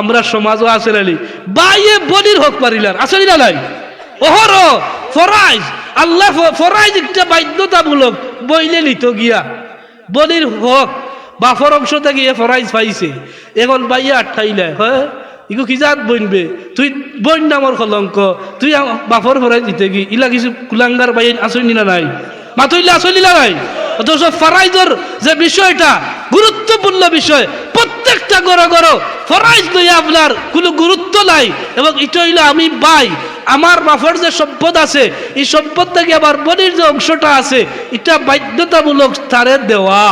আমরা সমাজও আছে নালি। বাইয়ে বলির হক পারিলার আসলে না নাই? ওহর, ফরাইজ, আল্লাহ ফরাইজ একটা বাধ্যতামূলক বইলে নিত গিয়া। বলির হক বাফর অংশ থেকে এ ফরাইজ পাইছে। এখন বাইয়ে আঠাইলে হ্যাঁ? ইগো কিজাত বইনবে? তুই বইন নামর কলঙ্ক। তুই বাফর ফরাইজ দিতে কি ইলা কিছু কুলাঙ্গার বাইন আসইনি না নাই? মাতুইলে আসইনি না নাই? অথচ ফরাইজর যে বিষয়টা, গুরুত্বপূর্ণ বিষয় প্রত্যেকটা গড় গড় ফরাইজ লইয়া আপনার কোনো গুরুত্ব নাই। এবং এটা হইল আমি বাই, আমার বাফর যে সম্পদ আছে, এই সম্পদ থেকে আমার বনির যে অংশটা আছে, এটা বাধ্যতামূলক তারে দেওয়া।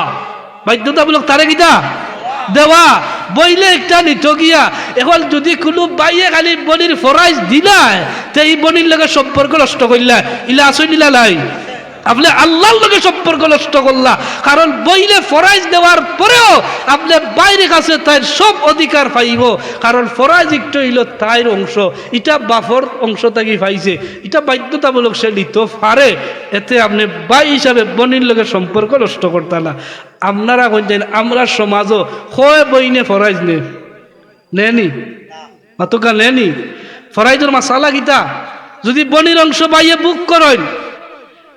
বাধ্যতামূলক তারে কিটা দেওয়া। বইলে একটা নিত গিয়া, এখন যদি কোনো বাইয়ে খালি বনির ফরাইজ দিলায়, তে এই বনির লগে সম্পর্ক নষ্ট করলা ইলা আসই নিলা নাই? আপনি আল্লাহর লগে সম্পর্ক নষ্ট করলা। কারণ বইলে ফরাইজ দেওয়ার পরেও আপনি বাইরে কাছে তাই সব অধিকার পাইব। কারণ ফরাইজ একটু হইল তাইর অংশ। এটা বাফর অংশ থেকে পাইছে। এটা বাধ্যতামূলক সে নিতে পারে। এতে আপনি বাই হিসাবে বনির লগে সম্পর্ক নষ্ট করতে না। আপনারা কইতেন আমরা সমাজও হয় বইনে ফরাইজ নে। নেনি মাতুকা নেনি ফরাইজের মাসালা গীতা যদি বনির অংশ বাইয়ে বুক করেন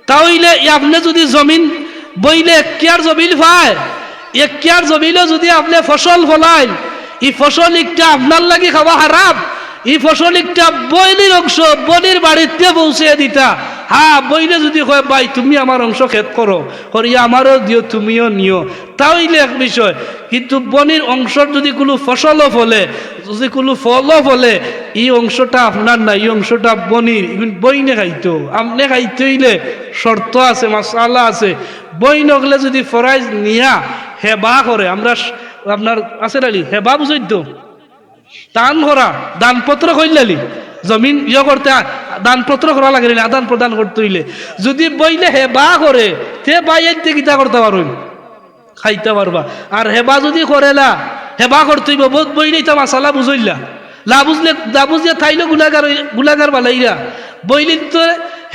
তাহলে আপনি যদি জমিন বইলে কেয়ার জমিন পায় একিয়ার জমিলে যদি আপনি ফসল ফলাইন, এই ফসল একটা আপনার লাগে খাওয়া হারাপ এই ফসল একটা বইলির অংশ বনির বাড়িতে পৌঁছে দিতা। হ্যাঁ বইলে যদি কয়, ভাই, তুমি আমার অংশ খেত করো। করিয়া আমারও দিও, তুমিও নিও। তাহলে এক বিষয়, কিন্তু বনির অংশর যদি কোনো ফসলও ফলে, যদি কোনো ফলও ফলে, এই অংশটা আপনার না, এই অংশটা বনির। বইনে খাইতো। আপনি খাইতে হইলে শর্ত আছে, মাসালা আছে। বই নগলে যদি ফরাইজ নিয়া হেবা করে, আমরা আপনার আছে নালি হেবা বুঝই তো দান করা, দানপত্র কইলালি? জমিন ইয়ে করতে দান দানপত্র করা লাগে আদান প্রদান করতে হইলে। যদি বইলে হেবা করে, তে বাইতে গীতা করতে পারবেন খাইতে পারবা। আর হেবা যদি করে না হেবা করতে হইব বোধ বই নেই তো মাসালা বুঝইলা। লা বুঝলে না বুঝলে থাইলে গুলাগার গুলাগার বালাইরা বইলে তো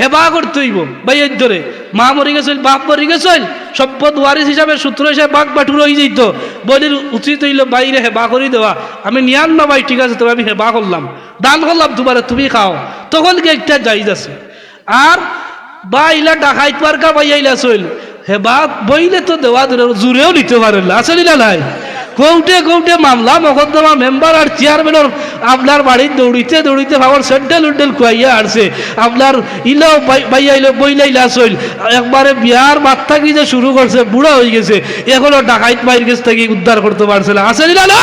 হেবা করতে হইব। বাইয়ের ধরে। মা মরি গেছিল বাপ মরি গেছিল সম্পদ ওয়ারিস হিসাবে, সূত্র হিসাবে বাঘ বাটুর হয়ে যেত বইলের উচিত হইল, বাইরে হেবা করে দেওয়া। আমি নিয়ান না ভাই, ঠিক আছে, তবে আমি হেবা করলাম। দান করলাম তোমার তুমি খাও। তখন একটা জাইজ আছে। আর বা ইলা ডাকাইত পারকা বাইয়াইলা চইল হেবা বইলে তো দেওয়া দূরে জুড়েও নিতে পারে আসলে না নাই? কোর্টে কোর্টে মামলা, মকদ্দমা মেম্বার আর চেয়ারম্যানের আপনার বাড়ির দৌড়িতে দৌড়িতে ভাবার সেন্টেল উন্টেল খুয়াইয়া আসছে আপনার ইলাও বাইয়াইলো বইলাইলা চইল একবারে বিয়ার মাথা কি যে শুরু করছে বুড়া হয়ে গেছে। এখনও ডাকাইত বাইর গেছে থেকে উদ্ধার করতে পারছে না আসলে না!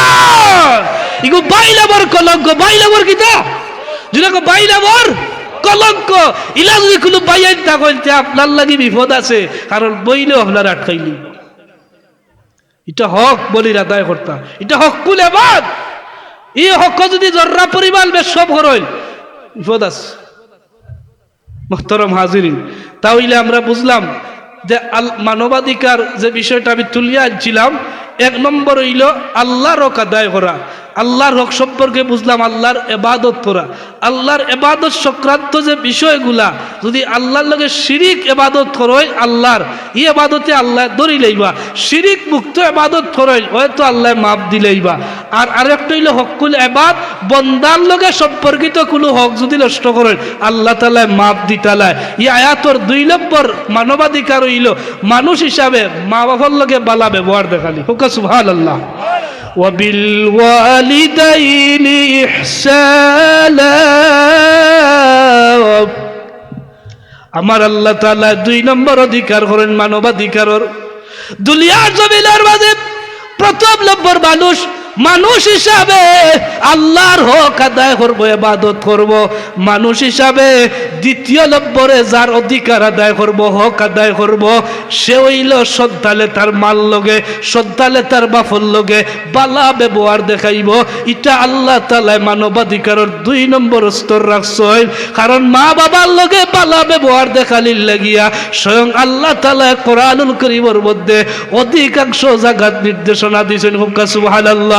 ইগো বাইলাবর কলঙ্ক বাইলাবর কিতা যেরকম বাইলাবর কলঙ্ক ইলা যদি কোনো বাইয়াই থাকেন আপনার লাগি বিপদ আছে। কারণ বইলেও আপনার আটকাইলি এটা হক বলির আদায় করতাম এটা হক কুল এবার এই হক যদি জর্রা পরিমাণ বেশ সব হরইল। বিপদ আছে। মোহতরম হাজিরিন। তাহলে আমরা বুঝলাম যে আল মানবাধিকার যে বিষয়টা আমি তুলিয়া আনছিলাম, এক নম্বর হইল আল্লাহর হক আদায় করা। আল্লাহর হক সম্পর্কে বুঝলাম আল্লাহর এবাদত করা আল্লাহর এবাদত সংক্রান্ত যে বিষয়গুলা, যদি আল্লাহর লগে শিরিক এবাদত করই আল্লাহর, ই এবাদতে আল্লাহ ধরি লইবা। শিরিক মুক্ত এবাদত করই হয়তো আল্লাহ মাপ দিলেইবা আর আরেকটা হইল হকুল এবাদ, বন্দার লগে সম্পর্কিত কোনো হক যদি নষ্ট করেন আল্লাহ তালায় মাপ দিতালায় ই আয়াতর দুই নম্বর মানবাধিকার হইল, মানুষ হিসাবে মা বাবার লগে বালা ব্যবহার দেখালি। হুকা সুভাল আল্লাহ وبالوالدين إحسانا আমার আল্লাহ তাআলা দুই নম্বর অধিকার করেন মানবাধিকারর দুনিয়ার জমিনের মাঝে প্রথম নম্বর মানুষ মানুষ হিসাবে আল্লাহর হক আদায় করব এবাদত করব। মানুষ হিসাবে দ্বিতীয় নম্বরে যার অধিকার আদায় করব, হক আদায় করব, সে হইল সন্তালে তার মাল লগে সন্তালে তার বাফর লগে বালা ব্যবহার দেখাইব। এটা আল্লাহ তালায় মানবাধিকারের দুই নম্বর স্তর রাখছই কারণ মা বাবার লগে বালা ব্যবহার দেখালির লাগিয়া স্বয়ং আল্লাহ তালায় কোরআনুল করিমর মধ্যে অধিকাংশ জায়গাত নির্দেশনা দিয়েছেন। হুকা সুবহানাল্লাহ।